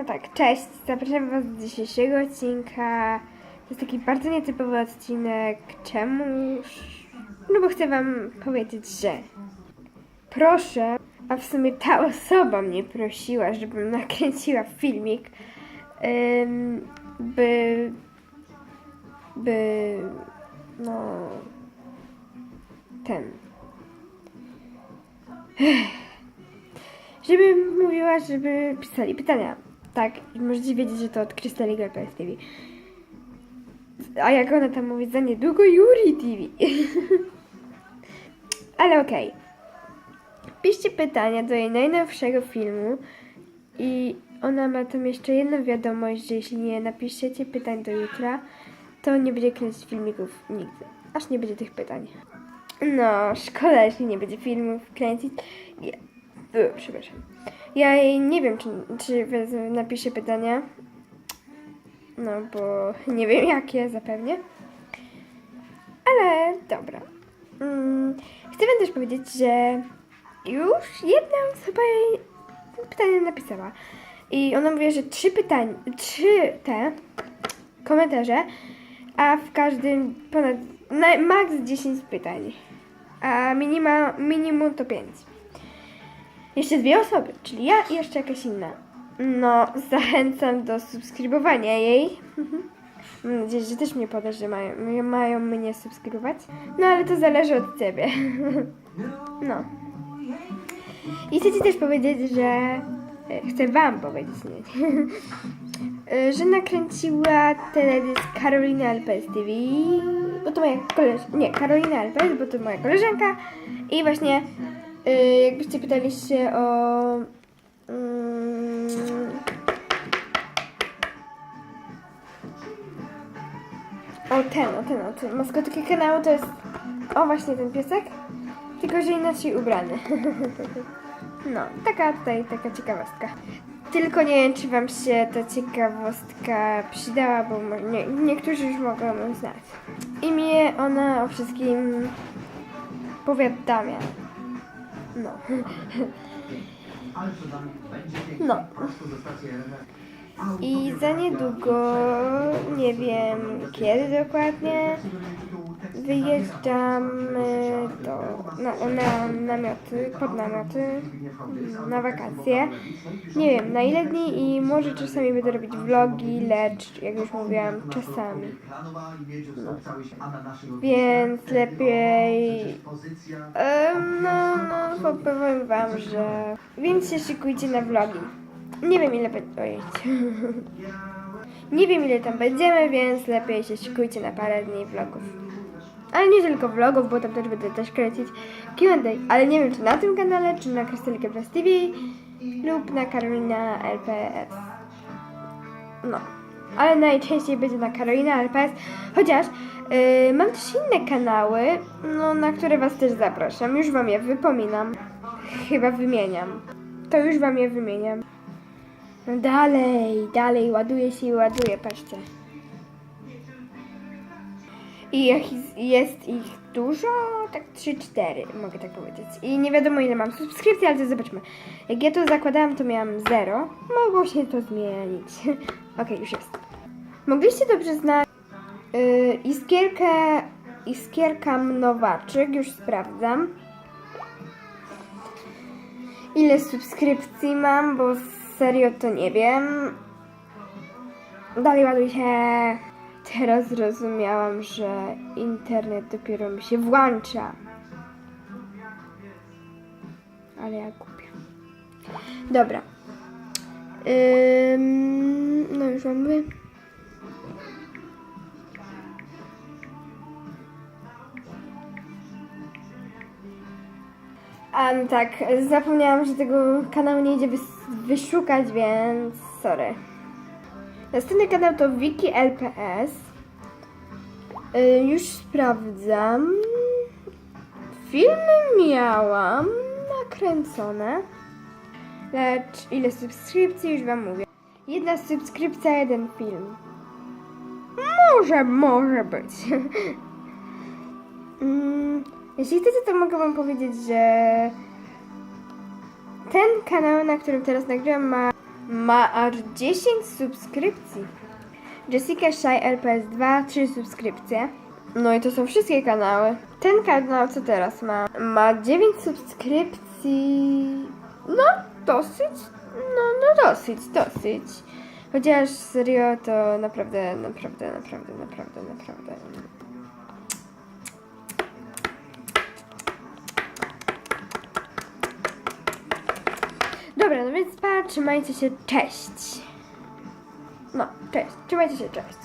No tak, cześć. Zapraszam Was do dzisiejszego odcinka. To jest taki bardzo nietypowy odcinek. Czemuż? No bo chcę Wam powiedzieć, że proszę, a w sumie ta osoba mnie prosiła, żebym nakręciła filmik, ym, by, by, no, ten, żeby mówiła, żeby pisali pytania. Tak, możecie wiedzieć, że to od Krystali Galpes TV. A jak ona tam mówi, za niedługo Yuri TV. Ale okej. Piszcie pytania do jej najnowszego filmu i ona ma tam jeszcze jedną wiadomość, że jeśli nie napiszecie pytań do jutra, to nie będzie kręcić filmików nigdy. Aż nie będzie tych pytań. No, szkoda, jeśli nie będzie filmów kręcić. Przepraszam. Ja jej nie wiem, czy, czy napiszę pytania. No, bo nie wiem jakie zapewnie. Ale dobra. Mm, chcę wam też powiedzieć, że już jedna osoba jej pytanie napisała. I ona mówi, że trzy pytania, trzy te komentarze, a w każdym ponad, na, max 10 pytań. A minima, minimum to 5. Jeszcze dwie osoby, czyli ja i jeszcze jakaś inna. No, zachęcam do subskrybowania jej. Mam nadzieję, że też mnie podasz, że mają, mają mnie subskrybować. No, ale to zależy od ciebie. No. I chcę ci też powiedzieć, że... e, Chcę wam powiedzieć, nie. Że nakręciła teledysk Karolina Alpes TV, bo to moja koleżanka, nie, Karolina Alpes, bo to moja koleżanka i właśnie jakbyście pytali się o mm, o ten, o ten, o ten, maskotkę kanału to jest o właśnie ten piesek, tylko że inaczej ubrany. No, taka tutaj, taka ciekawostka. Tylko nie wiem, czy wam się ta ciekawostka przydała, bo nie, niektórzy już mogą ją znać. Imię ona o wszystkim powiadamia. No. No. I za niedługo, nie wiem kiedy dokładnie, wyjeżdżamy do, na, na namioty, pod namioty, na wakacje. Nie wiem na ile dni i może czasami będę robić vlogi, lecz jak już mówiłam, czasami. No. Więc lepiej... Em, no, no, powiem wam, że... Więc się szykujcie na vlogi. Nie wiem ile będzie... Nie wiem ile tam będziemy, więc lepiej się szykujcie na parę dni vlogów. Ale nie tylko vlogów, bo tam też będę też kręcić Q&A. Ale nie wiem czy na tym kanale, czy na Krystalika Plus TV lub na Karolina LPS. No. Ale najczęściej będzie na Karolina LPS, chociaż yy, mam też inne kanały, no, na które Was też zapraszam. Już Wam je wypominam. Chyba wymieniam. To już Wam je wymieniam. No dalej, dalej, ładuje się i ładuje, patrzcie. I jest ich dużo, tak 3-4, mogę tak powiedzieć. I nie wiadomo ile mam subskrypcji, ale to zobaczmy. Jak ja to zakładałam, to miałam 0. Mogło się to zmienić. Okej, już jest. Mogliście dobrze znać yy, Iskierkę, Iskierka Mnowaczyk, już sprawdzam. Ile subskrypcji mam, bo serio to nie wiem. Dalej ładuj się. Teraz zrozumiałam, że internet dopiero mi się włącza. Ale ja kupię. Dobra. Ym, no już mam mówię. A tak, zapomniałam, że tego kanału nie idzie wys- wyszukać, więc sorry. Następny kanał to Wiki LPS. Y, już sprawdzam. Filmy miałam nakręcone. Lecz ile subskrypcji już wam mówię. Jedna subskrypcja, jeden film. Może, może być. Mm, Jeśli chcecie, to mogę wam powiedzieć, że ten kanał, na którym teraz nagrywam, ma ma aż 10 subskrypcji. Jessica Shy LPS 2, 3 subskrypcje. No i to są wszystkie kanały. Ten kanał, co teraz ma? Ma 9 subskrypcji. No, dosyć. No, no dosyć, dosyć. Chociaż serio to naprawdę, naprawdę, naprawdę, naprawdę, naprawdę. Trzymajcie się, cześć. No, cześć, trzymajcie się, cześć.